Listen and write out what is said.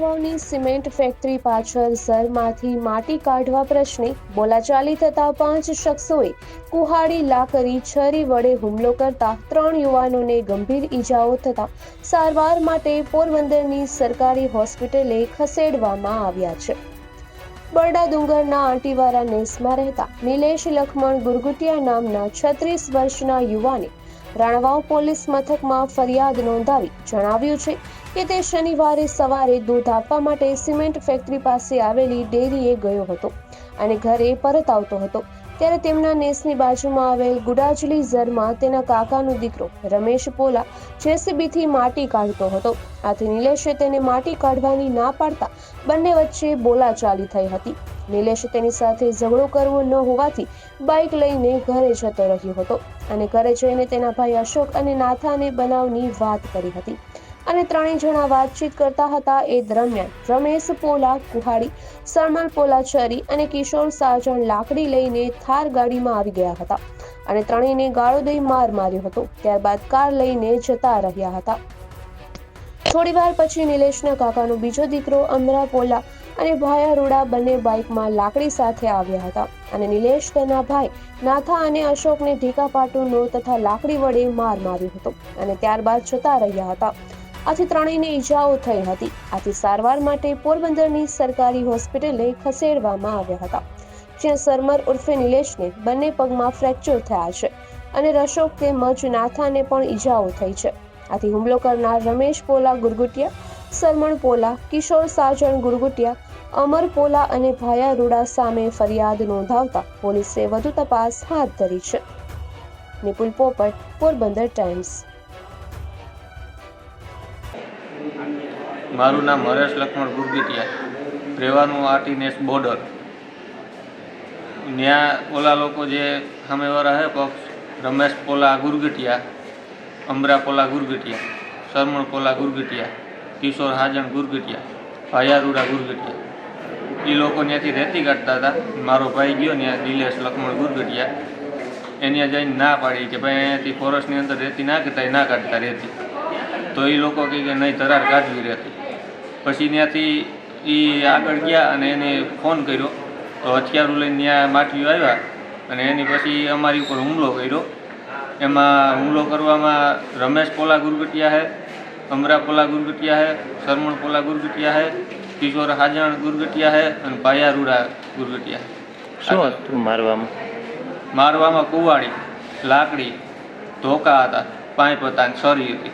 Cement factory પાછળ સરમાંથી માટી કાઢવા પ્રશ્ને બોલાચાલી થતા પાંચ શખ્સોએ કુહાડી લાકરી છરી વડે હુમલો કરતા ત્રણ યુવાનોને ગંભીર ઈજાઓ થતા સારવાર માટે પોરબંદરની સરકારી હોસ્પિટલે ખસેડવામાં આવ્યા છે. બરડા ડુંગરના આંટીવારા નેસમાં રહેતા નિલેશ લખમણ ગુરગુટિયા નામના છત્રીસ વર્ષના યુવાને રાણવાવ પોલીસ મથકમાં ફરિયાદ નોંધાવી જણાવ્યું છે કે તે શનિવારે સવારે દૂધ આપવા માટે સિમેન્ટ ફેક્ટરી પાસે આવેલી ડેરીએ ગયો હતો અને ઘરે પરત આવતો હતો. ત્યારે તેમના નેસની બાજુમાં આવેલ ગુડાજલી ઝરમાં તેના કાકાનો દીકરો રમેશ પોલા જેસીબીથી માટી કાઢતો હતો. આથી નિલેશે તેને માટી કાઢવાની ના પાડતા બંને વચ્ચે બોલાચાલી થઈ હતી. નિલેશ તેની સાથે ઝઘડો કરવો ન હોવાથી બાઇક લઈને ઘરે જતો રહ્યો હતો અને ઘરે જઈને તેના ભાઈ અશોક અને નાથાને બનાવની વાત કરી હતી. અને ત્રણેય જણા વાતચીત કરતા હતા એ દરમિયાન રમેશ પોલા કુહાડી સરમલ પોલાચરી અને કિશોર સાજણ લાકડી લઈને થાર ગાડીમાં આવી ગયા હતા અને ત્રણેયને ગાળો દઈ માર માર્યો હતો. ત્યારબાદ કાર લઈને જતા રહ્યા હતા. થોડીવાર પછી નિલેશના કાકાનો બીજો દીકરો અમરા પોલા અને ભાયા રૂડા બંને બાઇકમાં લાકડી સાથે આવ્યા હતા અને નિલેશ તેના ભાઈ નાથા અને અશોકને ઢીકા પાટુનો તથા લાકડી વડે માર માર્યો હતો અને ત્યારબાદ જતા રહ્યા હતા. આથી ત્રણેયને ઈજાઓ થઈ હતી. આથી સારવાર માટે પોરબંદરની સરકારી હોસ્પિટલે ખસેડવામાં આવ્યા હતા. જ્યાં સરમર ઉર્ફે નિલેશને બંને પગમાં ફ્રેક્ચર થયા છે અને રશોક તેમજ નાથાને પણ ઈજાઓ થઈ છે. આથી હુમલો કરનાર રમેશ પોલા ગુરગુટિયા, સરમણ પોલા, કિશોર સાજણ ગુરગુટિયા, અમર પોલા અને ભાયા રૂડા સામે ફરિયાદ નોંધાવતા પોલીસે વધુ તપાસ હાથ ધરી છે. નિપુલ પોપટ, પોરબંદર ટાઈમ્સ. મારું નામ હરેશ લક્ષ્મણ ગુરગીટિયા. રહેવાનું આર્ટીનેસ બોર્ડર. ત્યાં ઓલા લોકો જે સામેવાળા હે પક્ષ, રમેશ પોલા ગુરગીટિયા, અમરા પોલા ગુરગીટિયા, શરમણ પોલા ગુરગીટિયા, કિશોર હાજણ ગુરગીટિયા, ભાયારુડા ગુરગીટિયા. એ લોકો ત્યાંથી રેતી કાઢતા હતા. મારો ભાઈ ગયો ત્યાં નિલેશ લક્ષ્મણ ગુરગીટિયા. એને જઈને ના પાડી કે ભાઈ અહીંયાથી ફોરેસ્ટની અંદર રેતી ના કરતા ના કાઢતા રેતી. તો એ લોકો કહે કે નહીં તરાર કાઢવી રહેતી. પછી ત્યાંથી એ આગળ ગયા અને એને ફોન કર્યો. તો હથિયારું લઈને ત્યાં માઠીઓ આવ્યા અને એની પછી અમારી ઉપર હુમલો કર્યો. એમાં હુમલો કરવામાં રમેશ પોલા ગુરગટિયા હે અમરા પોલા ગુરગટિયા હે સરમણ પોલા ગુરગટિયા હે કિશોર હાજણ ગુરગટિયા હે અને ભાયા રૂડા ગુરગટિયા શું હતું મારવામાં? મારવામાં કુવાડી લાકડી ધોકા હતા પાંચ હતા સોરી સરી હતી.